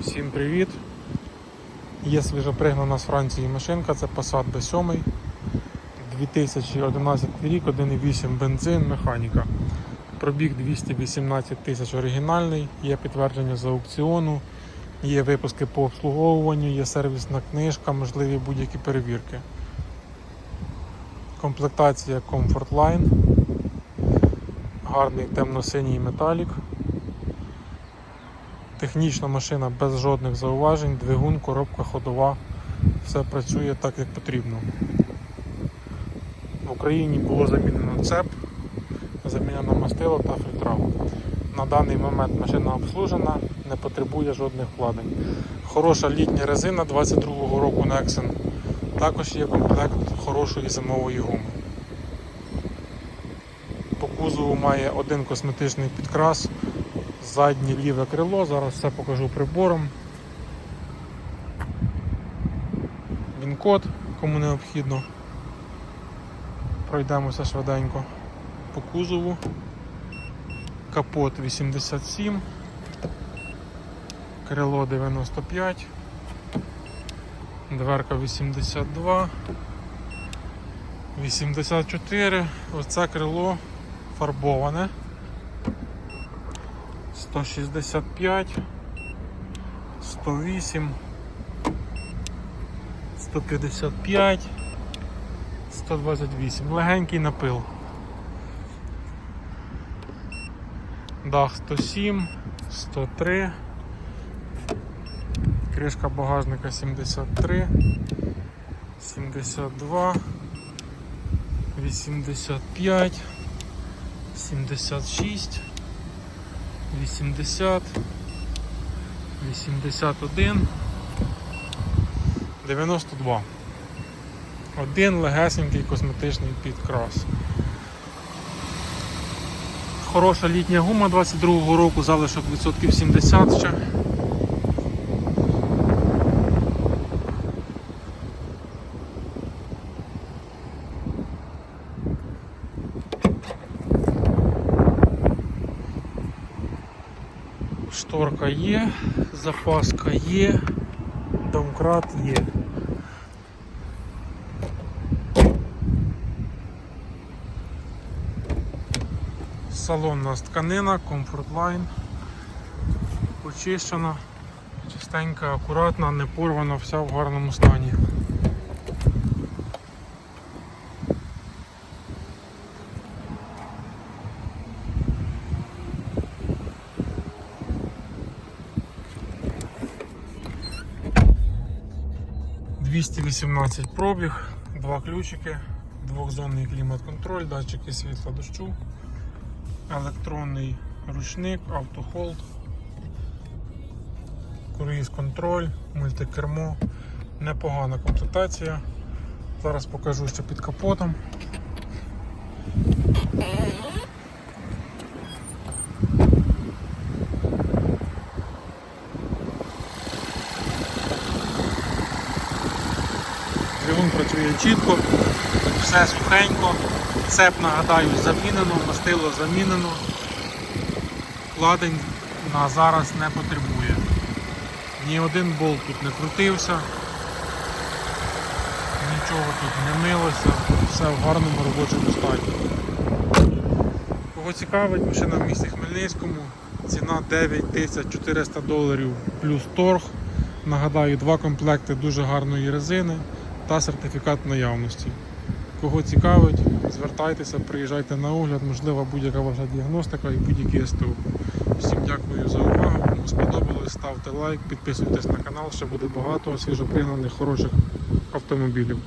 Всім привіт! Є свіжопригнана з Франції машинка, це Passat B7. 2011 рік, 1,8 бензин, механіка. Пробіг 218 тисяч оригінальний, є підтвердження з аукціону, є випуски по обслуговуванню, є сервісна книжка, можливі будь-які перевірки. Комплектація Comfort Line. Гарний темно-синій металік. Технічна машина без жодних зауважень, двигун, коробка ходова, все працює так, як потрібно. В Україні було замінено цеп, замінено мастило та фільтра. На даний момент машина обслужена, не потребує жодних вкладень. Хороша літня резина 22-го року Nexen. Також є комплект хорошої зимової гуми. По кузову має один косметичний підкрас, заднє ліве крило, зараз все покажу прибором. Він код, кому необхідно. Пройдемося швиденько по кузову. Капот 87, крило 95, дверка 82, 84, оце крило фарбоване. 165, 108, 155, 128. Легенький напил. Дах 107, 103, кришка багажника 73, 72, 85, 76. 80, 81, 92. Один легесенький косметичний підкрас. Хороша літня гума 22-го року, залишок відсотків 70 ще. Шторка є, запаска є, домкрат є. Салон у нас тканина, Line. Почищена, чистенька, акуратна, не порвана, вся в гарному стані. – 218 пробіг, два ключики, двохзонний клімат-контроль, датчики світла дощу, електронний ручник, автохолд, круїз контроль, мультикермо, непогана комплектація. Зараз покажу що під капотом. Двигун працює чітко, все сухенько, цеп, нагадаю, замінено, мастило замінено, кладень на зараз не потребує. Ні один болт тут не крутився, нічого тут не милося, все в гарному робочому стані. Кого цікавить, машина в місті Хмельницькому, ціна 9400 доларів плюс торг. Нагадаю, два комплекти дуже гарної резини та сертифікат наявності. Кого цікавить, звертайтеся, приїжджайте на огляд, можлива будь-яка ваша діагностика і будь-які СТО. Всім дякую за увагу. Кому сподобалось, ставте лайк, підписуйтесь на канал, ще буде багато свіжопригнаних хороших автомобілів.